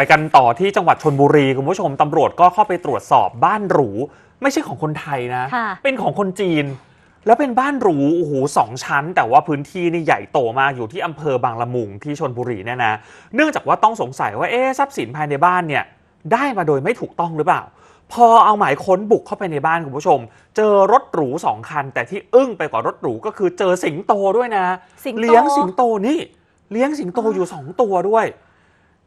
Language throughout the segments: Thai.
ไปกันต่อที่จังหวัดชนบุรีคุณผู้ชมตำรวจก็เข้าไปตรวจสอบบ้านหรู ไม่ใช่ของคนไทยนะ ค่ะ เป็นของคนจีน แล้วเป็นบ้านหรูโอ้โหสองชั้น แต่ว่าพื้นที่นี่ใหญ่โตมากอยู่ที่อำเภอบางละมุงที่ชนบุรีเนี่ยนะเนื่องจากว่าต้องสงสัยว่าเอ๊ะทรัพย์สินภายในบ้านเนี่ยได้มาโดยไม่ถูกต้องหรือเปล่า พอเอาหมายค้นบุกเข้าไปในบ้านคุณผู้ชม เจอรถหรูสองคัน แต่ที่อึ้งไปกว่ารถหรูก็คือเจอสิงโตด้วยนะ สิงโต เลี้ยงสิงโตนี่ เลี้ยงสิงโตอยู่สองตัวด้วย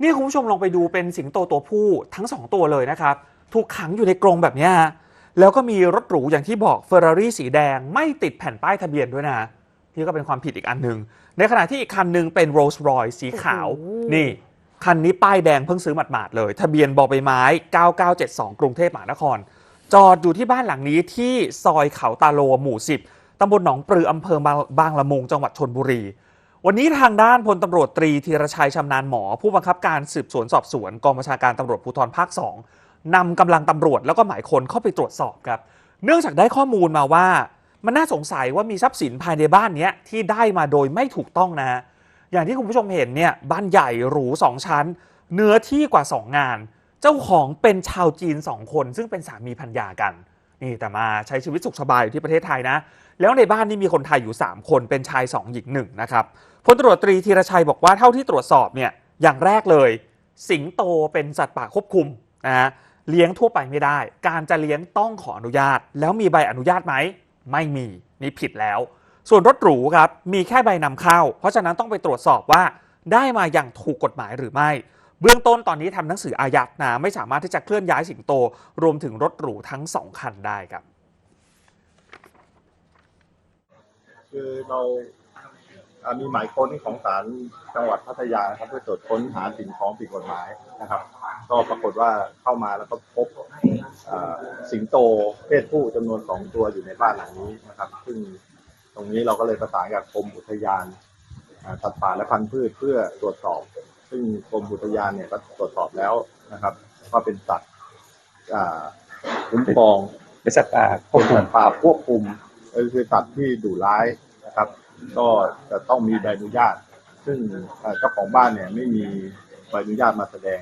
นี่คุณผู้ชมลองไปดูเป็นสิงโตตัวผู้ทั้งสองตัวเลยนะครับ ถูกขังอยู่ในกรงแบบเนี้ยฮะแล้วก็มีรถหรูอย่างที่บอกเฟอร์รารี่สีแดงไม่ติดแผ่นป้ายทะเบียนด้วยนะนี่ก็เป็นความผิดอีกอันหนึ่ง ในขณะที่อีกคันหนึ่งเป็นโรลส์รอยสีขาวโอ้โหนี่ คันนี้ป้ายแดงเพิ่งซื้อหมาดๆเลย ทะเบียนบอใบไม้ 9972 กรุงเทพมหานคร จอดอยู่ที่บ้านหลังนี้ที่ซอยเขาตาโลหมู่ 10ตำบลหนองปลืออำเภอบางบางละมุงจังหวัดชนบุรี วันนี้ทางด้านพลตำรวจตรีธีรชัยชำนาญหมอ ผู้บังคับการสืบสวนสอบสวนกองบัญชาการตำรวจภูธรภาค 2นำกำลังตำรวจแล้วก็หมายคนเข้าไปตรวจสอบครับ เนื่องจากได้ข้อมูลมาว่า มันน่าสงสัยว่ามีทรัพย์สินภายในบ้านนี้ที่ได้มาโดยไม่ถูกต้องนะฮะอย่างที่คุณผู้ชมเห็นเนี่ยบ้านใหญ่หรูสองชั้น เนื้อที่กว่า 2 งาน เจ้าของเป็นชาวจีน 2 คน ซึ่งเป็นสามีพันยากัน นี่แต่มาใช้ชีวิตสุขสบายอยู่ที่ประเทศไทยนะ แล้วในบ้านนี่มีคนไทยอยู่ 3 คนเป็นชาย 2 หญิง1นะครับพลตรวจตรีธีรชัยบอกว่าเท่าที่ตรวจสอบเนี่ยอย่างแรกเลย สิงโตเป็นสัตว์ป่าควบคุมนะฮะเลี้ยงทั่วไปไม่ได้ การจะเลี้ยงต้องขออนุญาต แล้วมีใบอนุญาตไหม ไม่มีนี่ผิดแล้ว ส่วนรถหรูครับมีแค่ใบนำเข้า เพราะฉะนั้นต้องไปตรวจสอบว่าได้มาอย่างถูกกฎหมายหรือไม่ เบื้องต้นตอนนี้ทำหนังสืออายัดนะไม่สามารถที่จะเคลื่อนย้ายสิงโต รวมถึงรถหรูทั้งสองคันได้ครับ คือเรามีหมายค้นของศาลจังหวัดพัทยานะครับเพื่อตรวจค้นหาสิ่งของผิดกฎหมายนะครับ ก็ปรากฏว่าเข้ามาแล้วก็พบสิงโตเพศผู้จำนวนสองตัวอยู่ในบ้านหลังนี้นะครับ ซึ่งตรงนี้เราก็เลยประสานกับกรมอุทยานสัตว์ป่าและพันธุ์พืชเพื่อตรวจสอบ ซึ่งกรมอุทยานเนี่ยก็ตรวจสอบแล้วนะครับว่าเป็นสัตว์อ่าคุ้มครองเป็นสัตว์ป่าควบคุมป่าควบคุมก็คือสัตว์ที่ดุร้ายนะครับ ก็จะต้องมีใบอนุญาต ซึ่งเอ่อเจ้าของบ้านเนี่ยไม่มีใบอนุญาตมาแสดง